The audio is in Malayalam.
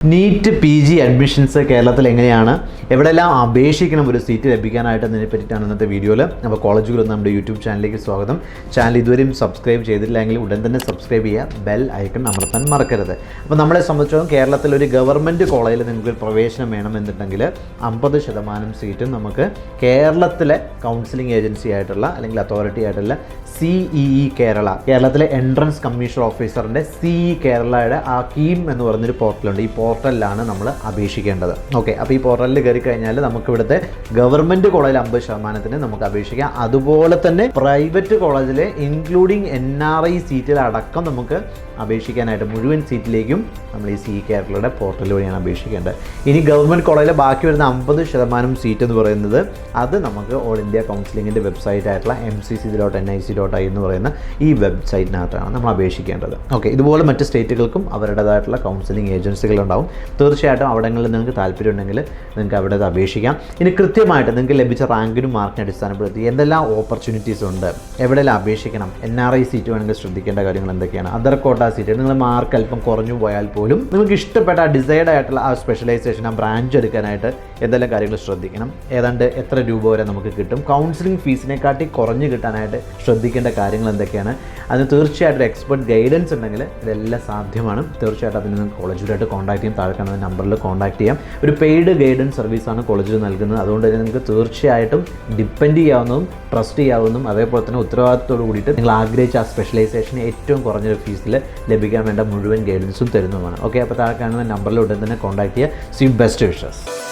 നീറ്റ് പി ജി അഡ്മിഷൻസ് കേരളത്തിൽ എങ്ങനെയാണ്? എവിടെയെല്ലാം അപേക്ഷിക്കണം ഒരു സീറ്റ് ലഭിക്കാനായിട്ട് അതിനെ പറ്റിയിട്ടാണ് ഇന്നത്തെ വീഡിയോയിൽ അപ്പോൾ കോളേജുകൾ നമ്മുടെ യൂട്യൂബ് ചാനലിലേക്ക് സ്വാഗതം. ചാനൽ ഇതുവരെയും സബ്സ്ക്രൈബ് ചെയ്തിട്ടില്ലെങ്കിൽ ഉടൻ തന്നെ സബ്സ്ക്രൈബ് ചെയ്യുക. ബെൽ ഐക്കൺ അമർത്താൻ മറക്കരുത്. അപ്പോൾ നമ്മളെ സംബന്ധിച്ചിടത്തോളം കേരളത്തിൽ ഒരു ഗവൺമെന്റ് കോളേജിൽ നിങ്ങൾക്ക് പ്രവേശനം വേണമെന്നുണ്ടെങ്കിൽ അമ്പത് ശതമാനം സീറ്റും നമുക്ക് കേരളത്തിലെ കൗൺസിലിംഗ് ഏജൻസി ആയിട്ടുള്ള അല്ലെങ്കിൽ അതോറിറ്റി ആയിട്ടുള്ള സി ഇ കേരള കേരളത്തിലെ എൻട്രൻസ് കമ്മീഷൻ ഓഫീസറിന്റെ സി ഇ കേരളയുടെ ആ കീം എന്ന് പറഞ്ഞൊരു പോർട്ടലുണ്ട് ഈ പോർട്ടലിലാണ് നമ്മൾ അപേക്ഷിക്കേണ്ടത്. ഓക്കെ അപ്പോൾ ഈ പോർട്ടലിൽ കയറി കഴിഞ്ഞാൽ നമുക്ക് ഇവിടുത്തെ ഗവൺമെന്റ് കോളേജിൽ അമ്പത് ശതമാനത്തിന് നമുക്ക് അപേക്ഷിക്കാം. അതുപോലെ തന്നെ പ്രൈവറ്റ് കോളേജിലെ ഇൻക്ലൂഡിങ് എൻ ആർ ഐ സീറ്റിലടക്കം നമുക്ക് അപേക്ഷിക്കാനായിട്ട് മുഴുവൻ സീറ്റിലേക്കും നമ്മൾ ഈ സി കേരളയുടെ പോർട്ടൽ വഴിയാണ് അപേക്ഷിക്കേണ്ടത്. ഇനി ഗവൺമെന്റ് കോളേജിൽ ബാക്കി വരുന്ന അമ്പത് ശതമാനം സീറ്റ് എന്ന് പറയുന്നത് അത് നമുക്ക് ഓൾ ഇന്ത്യ കൗൺസിലിങ്ങിന്റെ വെബ്സൈറ്റ് ആയിട്ടുള്ള M C C dot N I C dot I എന്ന് പറയുന്ന ഈ വെബ്സൈറ്റിനകത്താണ് നമ്മൾ അപേക്ഷിക്കേണ്ടത്. ഓക്കെ ഇതുപോലെ മറ്റ് സ്റ്റേറ്റുകൾക്കും അവരുടേതായിട്ടുള്ള കൗൺസിലിംഗ് ഏജൻസികളുണ്ടാവും തീർച്ചയായിട്ടും അവിടങ്ങളിൽ നിങ്ങൾക്ക് താല്പര്യമുണ്ടെങ്കിൽ നിങ്ങൾക്ക് അവിടെ അത് അപേക്ഷിക്കാം. ഇനി കൃത്യമായിട്ട് നിങ്ങൾക്ക് ലഭിച്ച റാങ്കിനും മാർക്കിനും അടിസ്ഥാനപ്പെടുത്തി എന്തെല്ലാം ഓപ്പർച്യൂണിറ്റീസ് ഉണ്ട്? എവിടെയെല്ലാം അപേക്ഷിക്കണം? എൻ ആർ ഐ സീറ്റ് വേണമെങ്കിൽ ശ്രദ്ധിക്കേണ്ട കാര്യങ്ങൾ എന്തൊക്കെയാണ്? അതർ കോട്ട സീറ്റ് നിങ്ങൾ മാർക്ക് അല്പം കുറഞ്ഞു പോയാൽ പോലും നിങ്ങൾക്ക് ഇഷ്ടപ്പെട്ട ഡിസൈഡ് ആയിട്ടുള്ള ആ സ്പെഷ്യലൈസേഷൻ ആ ബ്രാഞ്ച് എടുക്കാനായിട്ട് എന്തെല്ലാം കാര്യങ്ങൾ ശ്രദ്ധിക്കണം? ഏതാണ്ട് എത്ര രൂപ വരെ നമുക്ക് കിട്ടും? കൗൺസിലിംഗ് ഫീസിനെക്കാട്ടി കുറഞ്ഞു കിട്ടാനായിട്ട് ശ്രദ്ധിക്കേണ്ട കാര്യങ്ങൾ എന്തൊക്കെയാണ്? അതിന് തീർച്ചയായിട്ടും എക്സ്പെർട്ട് ഗൈഡൻസ് ഉണ്ടെങ്കിൽ ഇതെല്ലാം സാധ്യമാണ്. തീർച്ചയായിട്ടും അതിന് കോളേജിലായിട്ട് കോൺടാക്ട് ചെയ്യാം താഴെ കാണുന്ന നമ്പറിൽ കോൺടാക്ട് ചെയ്യാം. ഒരു പെയ്ഡ് ഗൈഡൻസ് സർവീസാണ് കോളേജിൽ നൽകുന്നത്. അതുകൊണ്ട് തന്നെ നിങ്ങൾക്ക് തീർച്ചയായിട്ടും ഡിപ്പെൻഡ് ചെയ്യാവുന്നതും ട്രസ്റ്റ് ചെയ്യാവുന്നതും അതേപോലെ തന്നെ ഉത്തരവാദിത്തത്തോട് കൂടിയിട്ട് നിങ്ങൾ ആഗ്രഹിച്ച ആ സ്പെഷ്യലൈസേഷൻ ഏറ്റവും കുറഞ്ഞ ഫീസിൽ ലഭിക്കാൻ വേണ്ട മുഴുവൻ ഗൈഡൻസും തരുന്നതുമാണ്. ഓക്കെ അപ്പോൾ താഴെ കാണുന്ന നമ്പറിൽ ഉടൻ തന്നെ കോൺടാക്ട് ചെയ്യുക. C best wishes